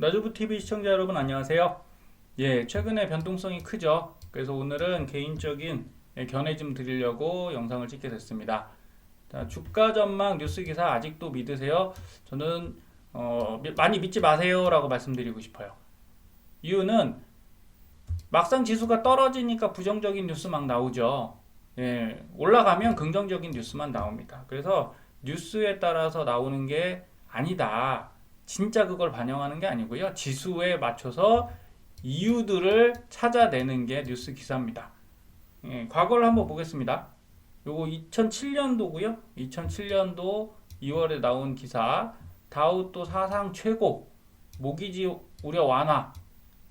나주부 TV 시청자 여러분 안녕하세요. 예, 최근에 변동성이 크죠. 그래서 오늘은 개인적인 예, 견해 좀 드리려고 영상을 찍게 됐습니다. 자, 주가 전망 뉴스 기사 아직도 믿으세요? 저는 어, 미- 많이 믿지 마세요라고 말씀드리고 싶어요. 이유는 막상 지수가 떨어지니까 부정적인 뉴스 막 나오죠. 예, 올라가면 긍정적인 뉴스만 나옵니다. 그래서 뉴스에 따라서 나오는 게 아니다. 진짜 그걸 반영하는 게 아니고요. 지수에 맞춰서 이유들을 찾아내는 게 뉴스 기사입니다. 예, 과거를 한번 보겠습니다. 요거 2007년도고요. 2007년도 2월에 나온 기사 다우 또 사상 최고 모기지 우려 완화.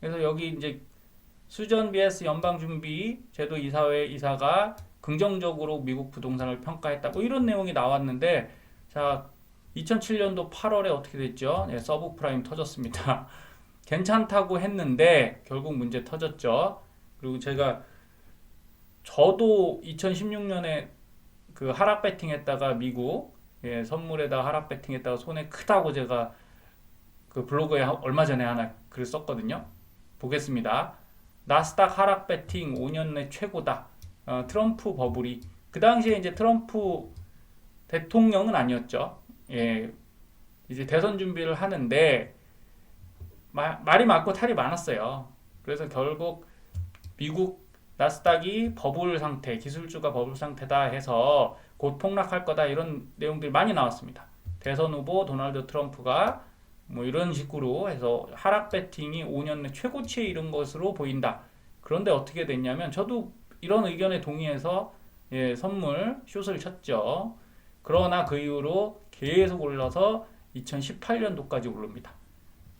그래서 여기 이제 수전 BS 연방준비 제도 이사회 이사가 긍정적으로 미국 부동산을 평가했다. 뭐 이런 내용이 나왔는데 자 2007년도 8월에 어떻게 됐죠? 네, 서브프라임 터졌습니다. 괜찮다고 했는데 결국 문제 터졌죠. 그리고 제가 저도 2016년에 그 하락 배팅했다가 미국 예, 선물에다 하락 배팅했다가 손해 크다고 제가 그 블로그에 하- 얼마 전에 하나 글 썼거든요. 보겠습니다. 나스닥 하락 배팅 5년 내 최고다. 어, 트럼프 버블이 그 당시에 이제 트럼프 대통령은 아니었죠. 예, 이제 대선 준비를 하는데 마- 말이 많고 탈이 많았어요. 그래서 결국 미국 나스닥이 버블 상태, 기술주가 버블 상태다 해서 곧 폭락할 거다 이런 내용들이 많이 나왔습니다. 대선 후보 도널드 트럼프가 뭐 이런 식으로 해서 하락 배팅이 5년 내 최고치에 이른 것으로 보인다. 그런데 어떻게 됐냐면 저도 이런 의견에 동의해서 예, 선물 숏을 쳤죠. 그러나 그 이후로 계속 올라서 2018년도까지 오릅니다.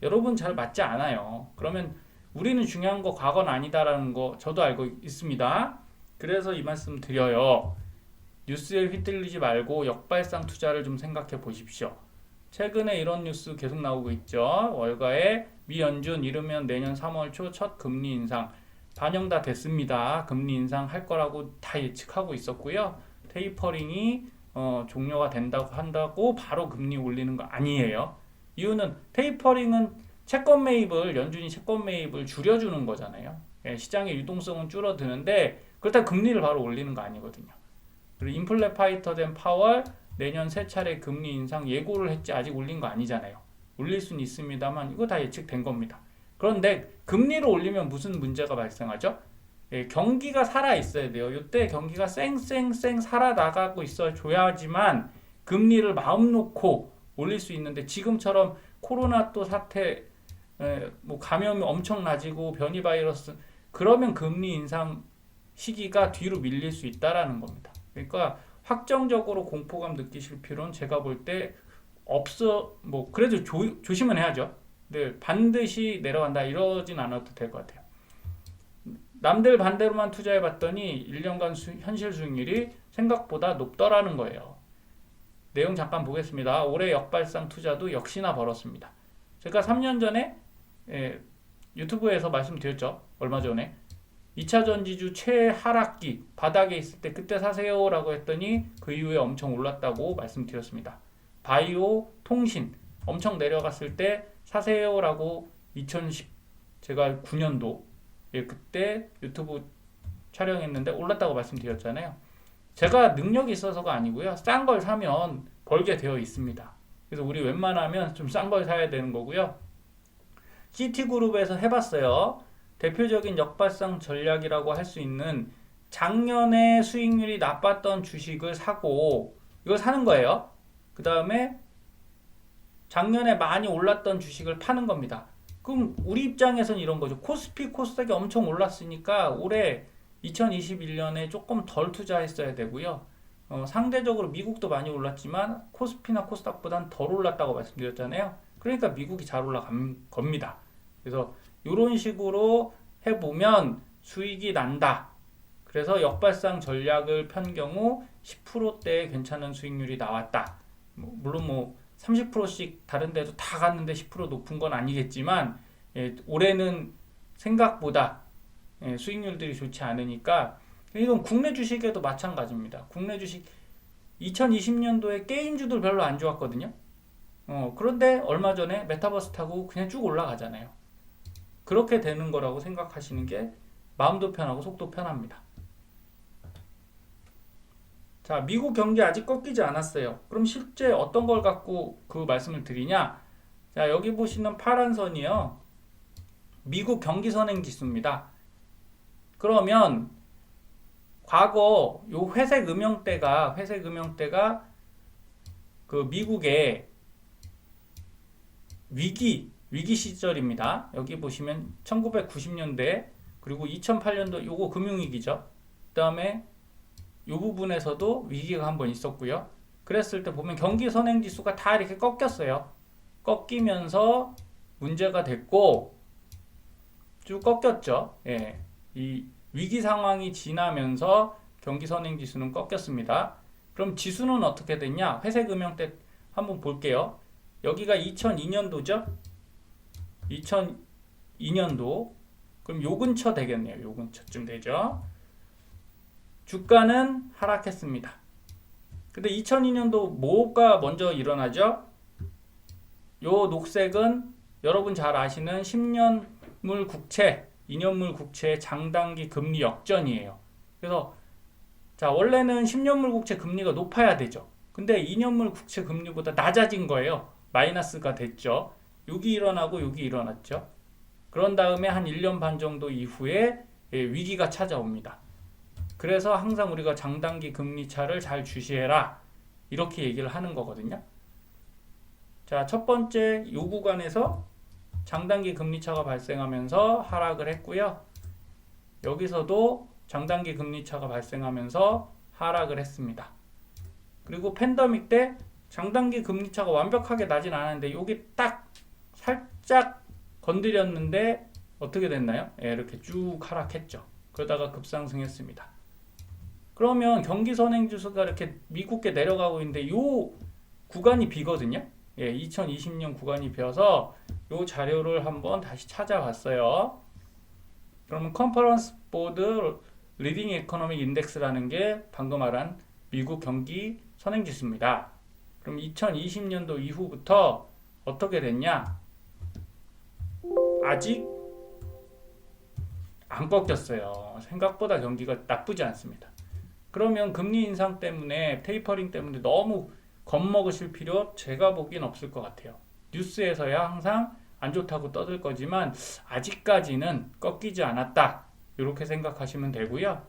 여러분 잘 맞지 않아요. 그러면 우리는 중요한 거 과거는 아니다라는 거 저도 알고 있습니다. 그래서 이 말씀 드려요. 뉴스에 휘둘리지 말고 역발상 투자를 좀 생각해 보십시오. 최근에 이런 뉴스 계속 나오고 있죠. 월가에 미 연준 이르면 내년 3월 초 첫 금리 인상 반영 다 됐습니다. 금리 인상 할 거라고 다 예측하고 있었고요. 테이퍼링이 어, 종료가 된다고 한다고 바로 금리 올리는 거 아니에요. 이유는 테이퍼링은 채권 매입을 연준이 채권 매입을 줄여주는 거잖아요. 예, 시장의 유동성은 줄어드는데 그렇다고 금리를 바로 올리는 거 아니거든요. 그리고 인플레 파이터 된 파월 내년 세 차례 금리 인상 예고를 했지 아직 올린 거 아니잖아요. 올릴 수는 있습니다만 이거 다 예측된 겁니다. 그런데 금리를 올리면 무슨 문제가 발생하죠? 예, 경기가 살아 있어야 돼요. 이때 경기가 쌩쌩쌩 살아 나가고 있어 줘야지만 금리를 마음 놓고 올릴 수 있는데 지금처럼 코로나 또 사태 에, 뭐 감염이 엄청 낮이고 변이 바이러스 그러면 금리 인상 시기가 뒤로 밀릴 수 있다라는 겁니다. 그러니까 확정적으로 공포감 느끼실 필요는 제가 볼 때 없어 뭐 그래도 조, 조심은 해야죠. 네, 반드시 내려간다 이러진 않아도 될 것 같아요. 남들 반대로만 투자해 봤더니 1년간 수, 현실 수익률이 생각보다 높더라는 거예요. 내용 잠깐 보겠습니다. 올해 역발상 투자도 역시나 벌었습니다. 제가 3년 전에 예, 유튜브에서 말씀드렸죠. 얼마 전에 2차 전지주 최하락기 바닥에 있을 때 그때 사세요라고 했더니 그 이후에 엄청 올랐다고 말씀드렸습니다. 바이오 통신 엄청 내려갔을 때 사세요라고 2010 제가 9년도 예, 그때 유튜브 촬영했는데 올랐다고 말씀드렸잖아요. 제가 능력이 있어서가 아니고요. 싼 걸 사면 벌게 되어 있습니다. 그래서 우리 웬만하면 좀 싼 걸 사야 되는 거고요. CT그룹에서 해봤어요. 대표적인 역발상 전략이라고 할 수 있는 작년에 수익률이 나빴던 주식을 사고 이걸 사는 거예요. 그 다음에 작년에 많이 올랐던 주식을 파는 겁니다. 그럼 우리 입장에서는 이런 거죠. 코스피 코스닥이 엄청 올랐으니까 올해 2021년에 조금 덜 투자했어야 되고요. 어, 상대적으로 미국도 많이 올랐지만 코스피나 코스닥보단 덜 올랐다고 말씀드렸잖아요. 그러니까 미국이 잘 올라간 겁니다. 그래서 이런 식으로 해보면 수익이 난다. 그래서 역발상 전략을 편 경우 10%대 괜찮은 수익률이 나왔다. 뭐, 물론 뭐 30%씩 다른 데도 다 갔는데 10% 높은 건 아니겠지만 예, 올해는 생각보다 예, 수익률들이 좋지 않으니까 이건 국내 주식에도 마찬가지입니다. 국내 주식 2020년도에 게임주들 별로 안 좋았거든요. 어, 그런데 얼마 전에 메타버스 타고 그냥 쭉 올라가잖아요. 그렇게 되는 거라고 생각하시는 게 마음도 편하고 속도 편합니다. 자, 미국 경기 아직 꺾이지 않았어요. 그럼 실제 어떤 걸 갖고 그 말씀을 드리냐? 자, 여기 보시는 파란 선이요. 미국 경기 선행 지수입니다. 그러면 과거 요 회색 음영대가 회색 음영대가 그 미국의 위기 위기 시절입니다. 여기 보시면 1990년대 그리고 2008년도 요거 금융위기죠. 그다음에 요 부분에서도 위기가 한번 있었고요. 그랬을 때 보면 경기 선행 지수가 다 이렇게 꺾였어요. 꺾이면서 문제가 됐고 쭉 꺾였죠. 예. 이 위기 상황이 지나면서 경기 선행 지수는 꺾였습니다. 그럼 지수는 어떻게 됐냐? 회색 음영 때 한번 볼게요. 여기가 2002년도죠? 2002년도. 그럼 요 근처 되겠네요. 요 근처쯤 되죠. 주가는 하락했습니다. 근데 2002년도 뭐가 먼저 일어나죠? 요 녹색은 여러분 잘 아시는 10년물 국채, 2년물 국채의 장단기 금리 역전이에요. 그래서 자, 원래는 10년물 국채 금리가 높아야 되죠. 근데 2년물 국채 금리보다 낮아진 거예요. 마이너스가 됐죠. 여기 일어나고 여기 일어났죠. 그런 다음에 한 1년 반 정도 이후에 예, 위기가 찾아옵니다. 그래서 항상 우리가 장단기 금리 차를 잘 주시해라. 이렇게 얘기를 하는 거거든요. 자, 첫 번째 요 구간에서 장단기 금리 차가 발생하면서 하락을 했고요. 여기서도 장단기 금리 차가 발생하면서 하락을 했습니다. 그리고 팬더믹 때 장단기 금리 차가 완벽하게 나진 않았는데 여기 딱 살짝 건드렸는데 어떻게 됐나요? 예, 이렇게 쭉 하락했죠. 그러다가 급상승했습니다. 그러면 경기 선행 지수가 이렇게 미국게 내려가고 있는데 요 구간이 비거든요. 예, 2020년 구간이 비어서 요 자료를 한번 다시 찾아봤어요. 그러면 컨퍼런스 보드 리딩 에코노믹 인덱스라는 게 방금 말한 미국 경기 선행 지수입니다. 그럼 2020년도 이후부터 어떻게 됐냐? 아직 안 꺾였어요. 생각보다 경기가 나쁘지 않습니다. 그러면 금리 인상 때문에 테이퍼링 때문에 너무 겁먹으실 필요 제가 보기엔 없을 것 같아요. 뉴스에서야 항상 안 좋다고 떠들 거지만 아직까지는 꺾이지 않았다. 이렇게 생각하시면 되고요.